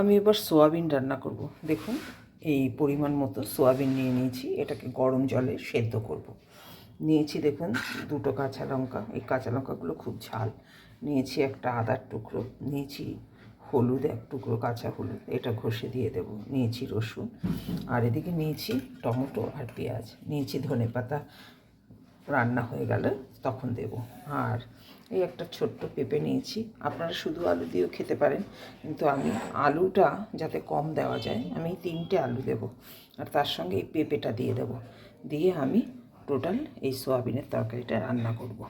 আমি এবার সোয়াবিন রান্না করব। দেখুন, এই পরিমাণ মতো সোয়াবিন নিয়ে নিয়েছি, এটাকে গরম জলে সেদ্ধ করব। নিয়েছি দেখুন, দুটো কাঁচা লঙ্কা, এই কাঁচা লঙ্কাগুলো খুব ঝাল। নিয়েছি একটা আদার টুকরো, নিয়েছি হলুদ, এক টুকরো কাঁচা হলুদ, এটা ঘষে দিয়ে দেব। নিয়েছি রসুন, আর এদিকে নিয়েছি টমেটো আর পেঁয়াজ। নিয়েছি ধনে পাতা রান্না হয়ে গেলে তখন দেব। আর এই একটা ছোট্ট পেঁপে নিয়েছি। আপনারা শুধু আলু দিয়েও খেতে পারেন, কিন্তু আমি আলুটা যাতে কম দেওয়া যায়, আমি তিনটে আলু দেব। আর তার সঙ্গে এই পেঁপেটা দিয়ে দেব। দিয়ে আমি টোটাল এই সোয়াবিনের তরকারিটা রান্না করব।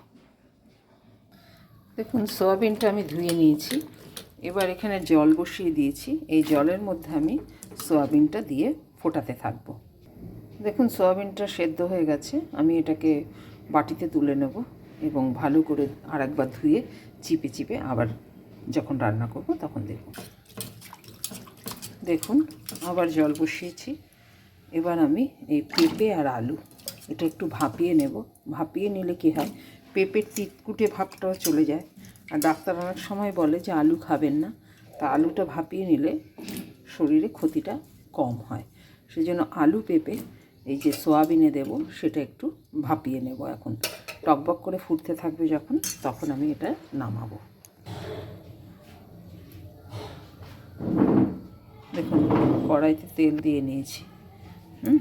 দেখুন, সোয়াবিনটা আমি ধুয়ে নিয়েছি। এবার এখানে জল বসিয়ে দিয়েছি। এই জলের মধ্যে আমি সোয়াবিনটা দিয়ে ফোটাতে থাকব। দেখুন, সোয়াবিনটা সেদ্ধ হয়ে গেছে। আমি এটাকে বাটিতে তুলে নেব এবং ভালো করে আর একবার ধুয়ে চিপে চিপে আবার যখন রান্না করব তখন দেব। দেখুন, আবার জল বসিয়েছি। এবার আমি এই পেঁপে আর আলু এটা একটু ভাপিয়ে নেব। ভাপিয়ে নিলে কি হয়, পেঁপের তিতকুটে ভাবটাও চলে যায়। আর ডাক্তার অনেক সময় বলে যে আলু খাবেন না। তা আলুটা ভাপিয়ে নিলে শরীরে ক্ষতিটা কম হয়। সেই জন্য আলু পেঁপে এই যে সোয়াবিনে দেব, সেটা একটু ভাপিয়ে নেব এখন। টকবক করে ফুটতে থাকবে যখন, তখন আমি এটা নামাবো। দেখুন, কড়াইতে তেল দিয়ে নিয়েছি। হুম?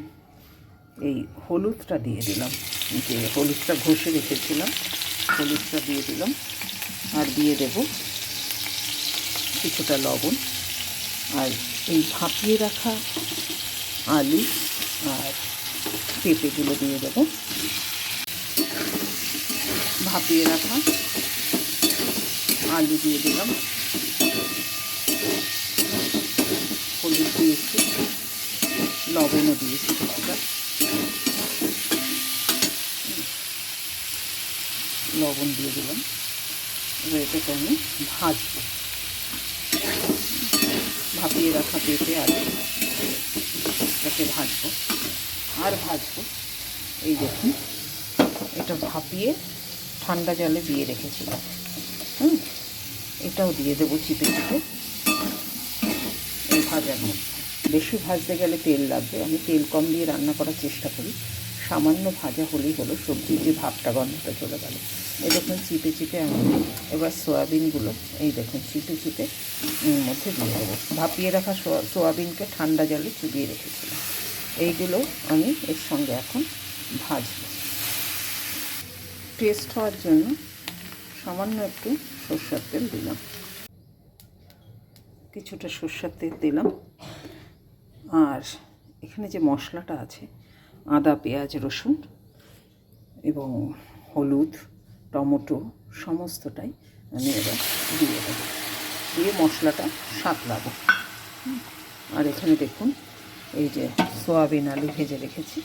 এই হলুদটা দিয়ে দিলাম। যে হলুদটা ঘষে রেখেছিলাম, হলুদটা দিয়ে দিলাম। আর দিয়ে দেব কিছুটা লবণ। আর এই ভাপিয়ে রাখা আলু আর পেঁপেগুলো দিয়ে দেব। ভাপিয়ে রাখা আলু দিয়ে দিলাম। হলুদ দিয়েছি, লবণও দিয়েছি কিছুটা। লবণ দিয়ে দিলাম। এটাকে আমি ভাজবো। ভাপিয়ে রাখা পেঁপে আলু এটাকে ভাজবো। আর ভাজবো। এই দেখুন, এটা ভাপিয়ে ঠান্ডা জলে দিয়ে রেখেছিলাম। হুম, এটাও দিয়ে দেবো চিপে চিপে। এই ভাজার মধ্যে। বেশি ভাজতে গেলে তেল লাগবে। আমি তেল কম দিয়ে রান্না করার চেষ্টা করি। সামান্য ভাজা হলেই হলো সবজির যে ভাবটা গন্ধটা চলে গেল। এই দেখুন, চিপে চিপে আমি এবার সোয়াবিনগুলো এই দেখুন, চিপে চিপে মধ্যে দিয়ে দেবো। ভাপিয়ে রাখা সোয়া- সোয়াবিনকে ঠান্ডা জলে চুবিয়ে রেখেছিলাম। এইগুলো আমি এর সঙ্গে এখন ভাজবো। টেস্ট হওয়ার জন্য সামান্য একটু সর্ষের তেল দিলাম। কিছুটা সর্ষের তেল দিলাম। আর এখানে যে মশলাটা আছে, আদা, পেঁয়াজ, রসুন এবং হলুদ, টমেটো, সমস্তটাই আমি এবার দিয়ে দেবো। দিয়ে মশলাটা সাতলাবো। আর এখানে দেখুন এই যে সোয়াবিন আলু ভেজে রেখেছি,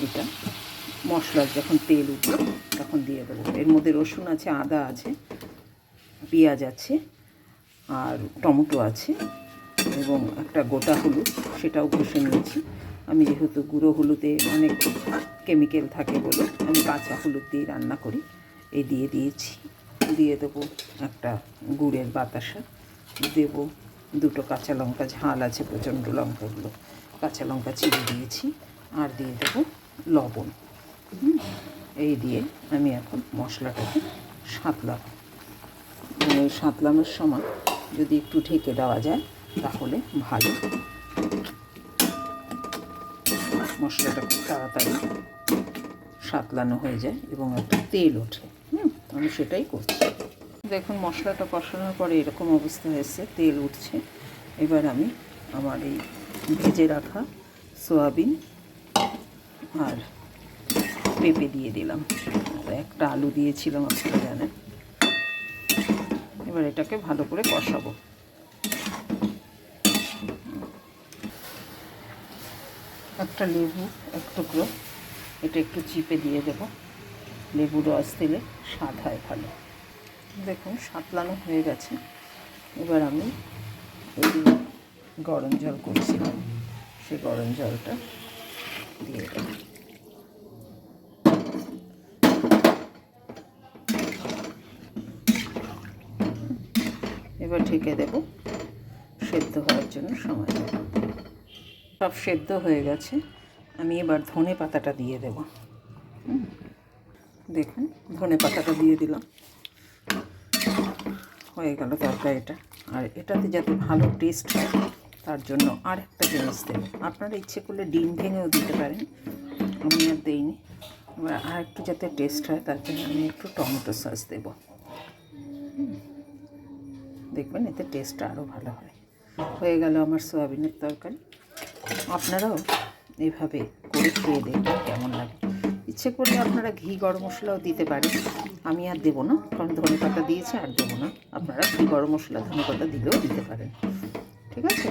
এটা। মশলার যখন তেল উঠবে, তখন দিয়ে দেবো। এর মধ্যে রসুন আছে, আদা আছে, পেঁয়াজ আছে, আর টমেটো আছে, এবং একটা গোটা হলুদ, সেটাও ঘষে নিয়েছি। আমি যেহেতু গুঁড়ো হলুদে অনেক কেমিক্যাল থাকে বলে, আমি কাঁচা হলুদ দিয়ে রান্না করি। এই দিয়ে দিয়েছি। দিয়ে দেবো একটা গুড়ের বাতাসা। দেব দুটো কাঁচা লঙ্কা, ঝাল আছে, প্রচণ্ড লঙ্কাগুলো কাঁচা লঙ্কা চিড়ে দিয়েছি, আর দিয়ে দেবো লবণ। এই দিয়ে আমি এখন মশলাটাকে সাঁতলাবো মানে সাঁতলানোর সময় যদি একটু ঢেকে দেওয়া যায়, তাহলে ভালো। মশলাটা খুব তাড়াতাড়ি সাঁতলানো হয়ে যায় এবং একটা তেল ওঠে। হুম, আমি সেটাই করছি। দেখুন, মশলাটা কষানোর পরে এরকম অবস্থা হয়েছে, তেল উঠছে। এবার আমি আমার এই ভেজে রাখা সোয়াবিন আর পেঁপে দিয়ে দিলাম। একটা আলু দিয়েছিলাম আপনারা জানেন। এবার এটাকে ভালো করে কষাবো। একটা লেবু, এক টুকরো। এটা একটু চিপে দিয়ে দেব। লেবু রস দিলে স্বাদ হয় ভালো। দেখুন, সাতলানো হয়ে গেছে। এবার আমি এই গরম জল করছিলাম সেই গরম জলটা দিয়ে দেব এবার ঢেকে দেব, সেদ্ধ হওয়ার জন্য সময় দেব সব সেদ্ধ হয়ে গেছে, আমি এবার ধনে পাতাটা দিয়ে দেব। দেখুন, ধনে পাতাটা দিয়ে দিলাম। হয়ে গেল তরকারিটা। আর এটাতে যাতে ভালো টেস্ট হয় তার জন্য আর একটা জিনিস দেবো আপনারা ইচ্ছে করলে ডিম ভেঙেও দিতে পারেন। আমি আর দিইনি। এবার আর একটু যাতে টেস্ট হয়, তার জন্য আমি একটু টমেটো সস দেবো। দেখবেন এতে টেস্টটা আরও ভালো হয়। হয়ে গেল আমার সোয়াবিনের তরকারি। আপনারাও এভাবে করে খেয়ে দেখবেন কেমন লাগে। ইচ্ছে করলে আপনারা ঘি, গরম মশলাও দিতে পারেন। আমি আর দেবো না, কারণ ধনে পাতা দিয়েছে আর দেবো না। আপনারা ঘি, গরম মশলা, ধনে পাতা দিলেও দিতে পারেন। ঠিক আছে?